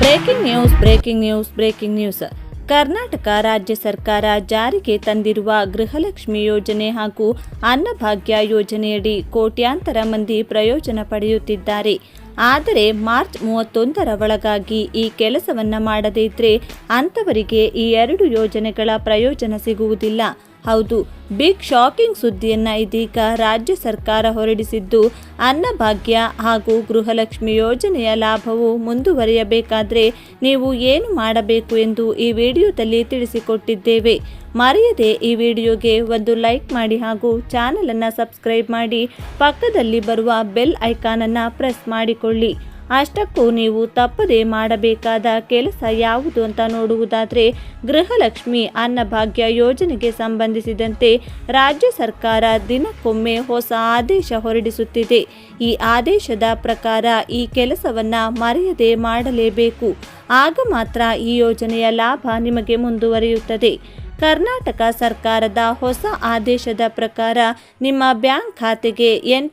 Breaking news breaking news breaking news. Karnataka ರಾಜ್ಯ ಸರ್ಕಾರ ಜಾರಿಗೆ ತಂದಿರುವ ಗೃಹಲಕ್ಷ್ಮಿ ಯೋಜನೆ ಹಾಗೂ ಅನ್ನಭಾಗ್ಯ ಯೋಜನೆಯಡಿ ಕೋಟ್ಯಾಂತರ ಮಂದಿ ಪ್ರಯೋಜನ ಪಡೆಯುತ್ತಿದ್ದಾರೆ. ಆದರೆ ಮಾರ್ಚ್ ಮೂವತ್ತೊಂದರ ಒಳಗಾಗಿ ಈ ಕೆಲಸವನ್ನು ಮಾಡದೇ ಇದ್ರೆ ಅಂಥವರಿಗೆ ಈ ಎರಡು ಯೋಜನೆಗಳ ಪ್ರಯೋಜನ ಸಿಗುವುದಿಲ್ಲ. ಹೌದು ಬಿಗ್ ಶಾಕಿಂಗ್ ಸುದ್ದಿಯನ್ನ ಇದೀಗ ರಾಜ್ಯ ಸರ್ಕಾರ ಹೊರಡಿಸಿದ್ದು ಅನ್ನಭಾಗ್ಯ ಹಾಗೂ ಗೃಹಲಕ್ಷ್ಮಿ ಯೋಜನೆಯ ಲಾಭವು ಮುಂದುವರಿಯಬೇಕಾದ್ರೆ ನೀವು ಏನು ಮಾಡಬೇಕು ಎಂದು ಈ ವಿಡಿಯೋದಲ್ಲಿ ತಿಳಿಸಿಕೊಟ್ಟಿದ್ದೇವೆ. ಮರೆಯದೆ ಈ ವಿಡಿಯೋಗೆ ಒಂದು ಲೈಕ್ ಮಾಡಿ ಹಾಗೂ ಚಾನಲನ್ನು ಸಬ್ಸ್ಕ್ರೈಬ್ ಮಾಡಿ, ಪಕ್ಕದಲ್ಲಿ ಬರುವ ಬೆಲ್ ಐಕಾನನ್ನು ಪ್ರೆಸ್ ಮಾಡಿಕೊಳ್ಳಿ. ಅಷ್ಟಕ್ಕೂ ನೀವು ತಪ್ಪದೆ ಮಾಡಬೇಕಾದ ಕೆಲಸ ಯಾವುದು ಅಂತ ನೋಡುವುದಾದರೆ ಗೃಹಲಕ್ಷ್ಮಿ ಅನ್ನಭಾಗ್ಯ ಯೋಜನೆಗೆ ಸಂಬಂಧಿಸಿದಂತೆ ರಾಜ್ಯ ಸರ್ಕಾರ ದಿನಕ್ಕೊಮ್ಮೆ ಹೊಸ ಆದೇಶ ಹೊರಡಿಸುತ್ತಿದೆ. ಈ ಆದೇಶದ ಪ್ರಕಾರ ಈ ಕೆಲಸವನ್ನು ಮರೆಯದೆ ಮಾಡಲೇಬೇಕು. ಆಗ ಮಾತ್ರ ಈ ಯೋಜನೆಯ ಲಾಭ ನಿಮಗೆ ಮುಂದುವರಿಯುತ್ತದೆ. ಕರ್ನಾಟಕ ಸರ್ಕಾರದ ಹೊಸ ಆದೇಶದ ಪ್ರಕಾರ ನಿಮ್ಮ ಬ್ಯಾಂಕ್ ಖಾತೆಗೆ N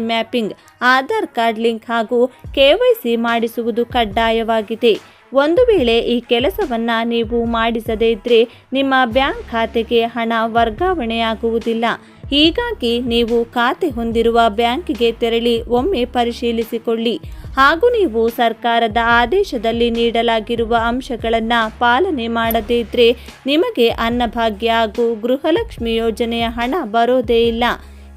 mapping, Aadhaar card link ಹಾಗೂ ಕೆವೈಸಿ ಮಾಡಿಸುವುದು ಕಡ್ಡಾಯವಾಗಿದೆ. ಒಂದು ವೇಳೆ ಈ ಕೆಲಸವನ್ನು ನೀವು ಮಾಡಿಸದೇ ಇದ್ದರೆ ನಿಮ್ಮ ಬ್ಯಾಂಕ್ ಖಾತೆಗೆ ಹಣ ವರ್ಗಾವಣೆಯಾಗುವುದಿಲ್ಲ. ಹೀಗಾಗಿ ನೀವು ಖಾತೆ ಹೊಂದಿರುವ ಬ್ಯಾಂಕಿಗೆ ತೆರಳಿ ಒಮ್ಮೆ ಪರಿಶೀಲಿಸಿಕೊಳ್ಳಿ. ಹಾಗೂ ನೀವು ಸರ್ಕಾರದ ಆದೇಶದಲ್ಲಿ ನೀಡಲಾಗಿರುವ ಅಂಶಗಳನ್ನು ಪಾಲನೆ ಮಾಡದೇ ಇದ್ದರೆ ನಿಮಗೆ ಅನ್ನಭಾಗ್ಯ ಹಾಗೂ ಗೃಹಲಕ್ಷ್ಮಿ ಯೋಜನೆಯ ಹಣ ಬರೋದೇ ಇಲ್ಲ.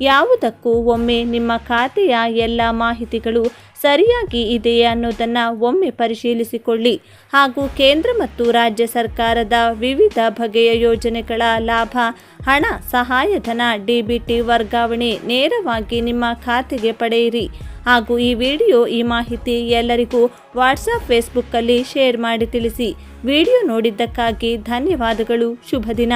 ಯಾವುದಕ್ಕೂ ಒಮ್ಮೆ ನಿಮ್ಮ ಖಾತೆಯ ಎಲ್ಲ ಮಾಹಿತಿಗಳು ಸರಿಯಾಗಿ ಇದೆಯೇ ಅನ್ನೋದನ್ನು ಒಮ್ಮೆ ಪರಿಶೀಲಿಸಿಕೊಳ್ಳಿ. ಹಾಗೂ ಕೇಂದ್ರ ಮತ್ತು ರಾಜ್ಯ ಸರ್ಕಾರದ ವಿವಿಧ ಬಗೆಯ ಯೋಜನೆಗಳ ಲಾಭ, ಹಣ, ಸಹಾಯಧನ ಡಿಬಿಟಿ ವರ್ಗಾವಣೆ ನೇರವಾಗಿ ನಿಮ್ಮ ಖಾತೆಗೆ ಪಡೆಯಿರಿ. ಹಾಗೂ ಈ ವಿಡಿಯೋ, ಈ ಮಾಹಿತಿ ಎಲ್ಲರಿಗೂ ವಾಟ್ಸಪ್, ಫೇಸ್ಬುಕ್ಕಲ್ಲಿ ಶೇರ್ ಮಾಡಿ ತಿಳಿಸಿ. ವಿಡಿಯೋ ನೋಡಿದ್ದಕ್ಕಾಗಿ ಧನ್ಯವಾದಗಳು. ಶುಭ ದಿನ